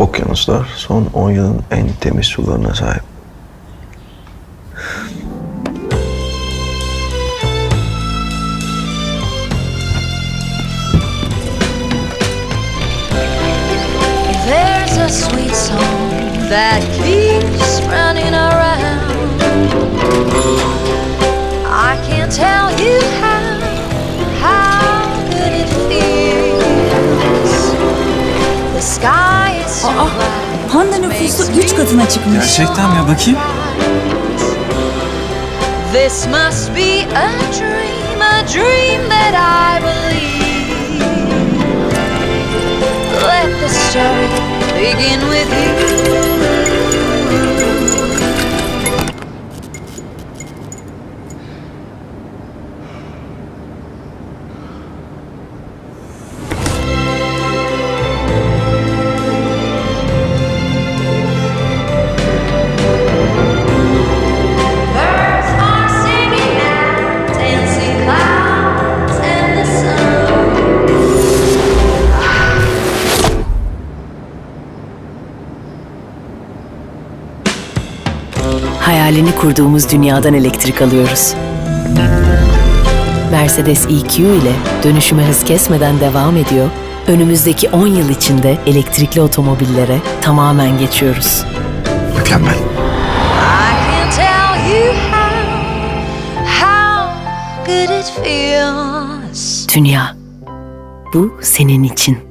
Okyanuslar son 10 yılın en temiz sularına sahip. There's a sweet song that keeps running Aa, black. Panda nüfusu 3 katına çıkmış. Gerçekten mi? Bakayım. This must be a dream, a dream that I believe. Let the story begin with you. Hayalini kurduğumuz dünyadan elektrik alıyoruz. Mercedes EQ ile dönüşüme hız kesmeden devam ediyor. Önümüzdeki 10 yıl içinde elektrikli otomobillere tamamen geçiyoruz. Mükemmel. I can tell you how, how good it feels. Dünya. Bu senin için.